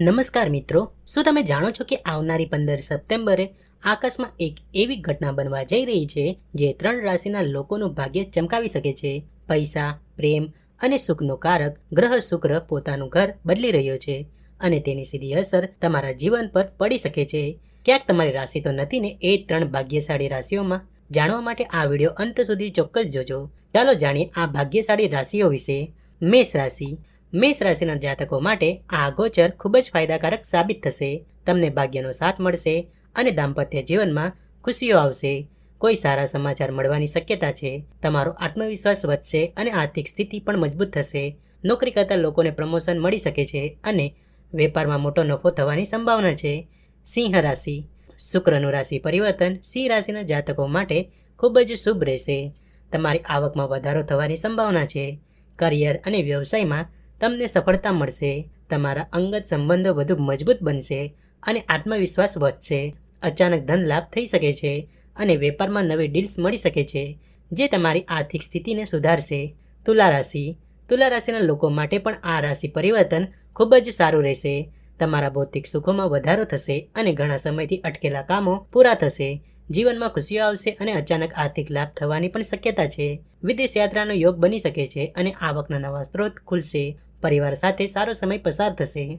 નમસ્કાર મિત્રો. શું તમે જાણો છો કે આવનારી પંદર સપ્ટેમ્બરે આકાશમાં એક એવી ઘટના બનવા જઈ રહી છે જે ત્રણ રાશિના લોકોનું ભાગ્ય ચમકાવી શકે છે? પૈસા, પ્રેમ અને સુખનો કારક ગ્રહ શુક્ર પોતાનું ઘર બદલી રહ્યો છે અને તેની સીધી અસર તમારા જીવન પર પડી શકે છે. ક્યાંક તમારી રાશિ તો નથી ને એ ત્રણ ભાગ્યશાળી રાશિઓમાં? જાણવા માટે આ વીડિયો અંત સુધી ચોક્કસ જોજો. ચાલો જાણીએ આ ભાગ્યશાળી રાશિઓ વિશે. મેષ રાશિ મેષ રાશિના જાતકો માટે આ ગોચર ખૂબ જ ફાયદાકારક સાબિત થશે. તમને ભાગ્યનો સાથ મળશે અને દાંપત્ય જીવનમાં ખુશીઓ આવશે. કોઈ સારા સમાચાર મળવાની શક્યતા છે. તમારો આત્મવિશ્વાસ વધશે અને આર્થિક સ્થિતિ પણ મજબૂત થશે. નોકરી કરતા લોકોને પ્રમોશન મળી શકે છે અને વેપારમાં મોટો નફો થવાની સંભાવના છે. સિંહ રાશિ. શુક્રનું રાશિ પરિવર્તન સિંહ રાશિના જાતકો માટે ખૂબ જ શુભ રહેશે. તમારી આવકમાં વધારો થવાની સંભાવના છે. કરિયર અને વ્યવસાયમાં તમને સફળતા મળશે, તમારા અંગત સંબંધો વધુ મજબૂત બનશે અને આત્મવિશ્વાસ વધશે. અચાનક ધન લાભ થઈ શકે છે અને વેપારમાં નવી ડીલ્સ મળી શકે છે, જે તમારી આર્થિક સ્થિતિને સુધારશે. તુલા રાશિ. તુલા રાશિના લોકો માટે પણ આ રાશિ પરિવર્તન ખૂબ જ સારું રહેશે. તમારા ભૌતિક સુખોમાં વધારો થશે અને ઘણા સમયથી અટકેલા કામો પૂરા થશે. જીવનમાં ખુશીઓ આવશે અને અચાનક આર્થિક લાભ થવાની પણ શક્યતા છે. વિદેશ યાત્રાનો યોગ બની શકે છે અને આવકના નવા સ્ત્રોત ખુલશે. પરિવાર સાથે સારો સમય પસાર થશે.